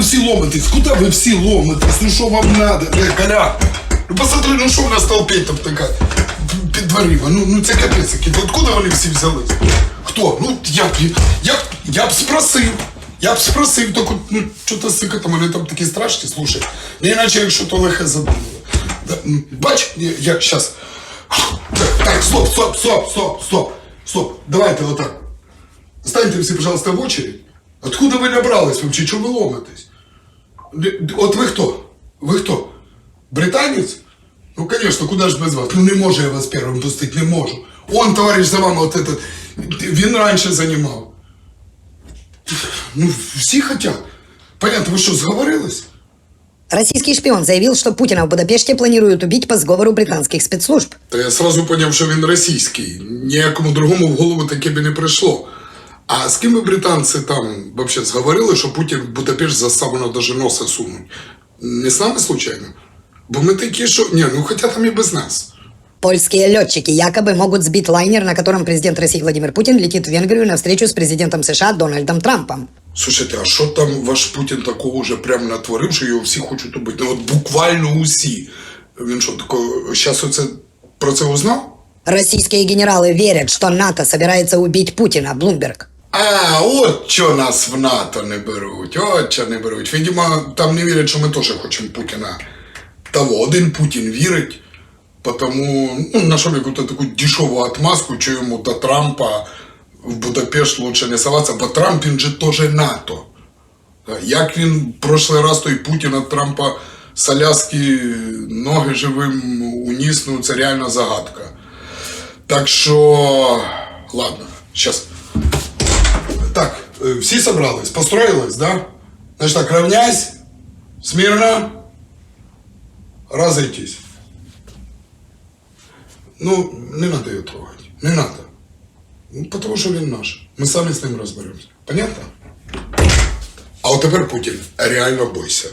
ломитесь? Куда вы все ломитесь? Ну что вам надо? Бля, Коля, ну посмотри, ну що в нас толпі там така під дверима? Ну, ну це капець який. Откуда вони всі взялись? Хто? Ну, я б, я, б- я б спросив. Я б спросив, так от, ну, що-то сикати, вони там такі страшні, слушай. Не іначе, якщо то лихе задумало. Да, бач, я, я щас. Так, так, стоп, стоп, стоп, стоп, стоп, стоп. Давайте отак. Станьте всі, пожалуйста, в очередь. Откуда ви набрались вообще? Чого ви ломитесь? От ви хто? Ви хто? Британець? Ну, конечно, куда ж без вас? Ну, не можу я вас первым пустити, не можу. Он, товарищ, за вами, от этот, він раніше займав. Ну, всі хотят. Понятно, ви що, зговорились? Российский шпион заявил, что Путина в Будапеште планируют убить по сговору британских спецслужб. Та я сразу поняв, що він російський. Ніякому другому в голову таке б і не прийшло. А з ким британці там вообще зговорили, що Путін Будапешт заставлено даже носа сунуть? Не з нами случайно? Бо ми такі, що. Ні, ну хоча там і без нас. Польские летчики якобы могут сбить лайнер, на котором президент России Владимир Путин летит в Венгрию на встречу с президентом США Дональдом Трампом. Слушайте, а що там ваш Путін такого вже прям натворив, що його всі хочуть убити? Ну от буквально усі. Він що, такого, зараз оце про це узнав? Российские генералы верят, что НАТО собирается убить Путина, Блумберг. А, от що нас в НАТО не беруть, от що не беруть. Видимо, там не вірять, що ми теж хочемо Путіна. Того, один Путін вірить, тому ну, нашов якусь таку дешеву отмазку, що йому до Трампа в Будапешт лучше не соватися, бо Трамп він же теж НАТО. Як він в прошлий раз той Путін від Трампа з Аляски ноги живим уніс, ну це реально загадка. Так що, ладно, сейчас. Э, все собрались, построїлись, да? Значит так, равнясь, смирно, разойтись. Ну, не надо ее трогать, не надо. Ну, потому что він наш. Ми самі з ним розберемося. Понятно? А от тепер Путін, реально бойся.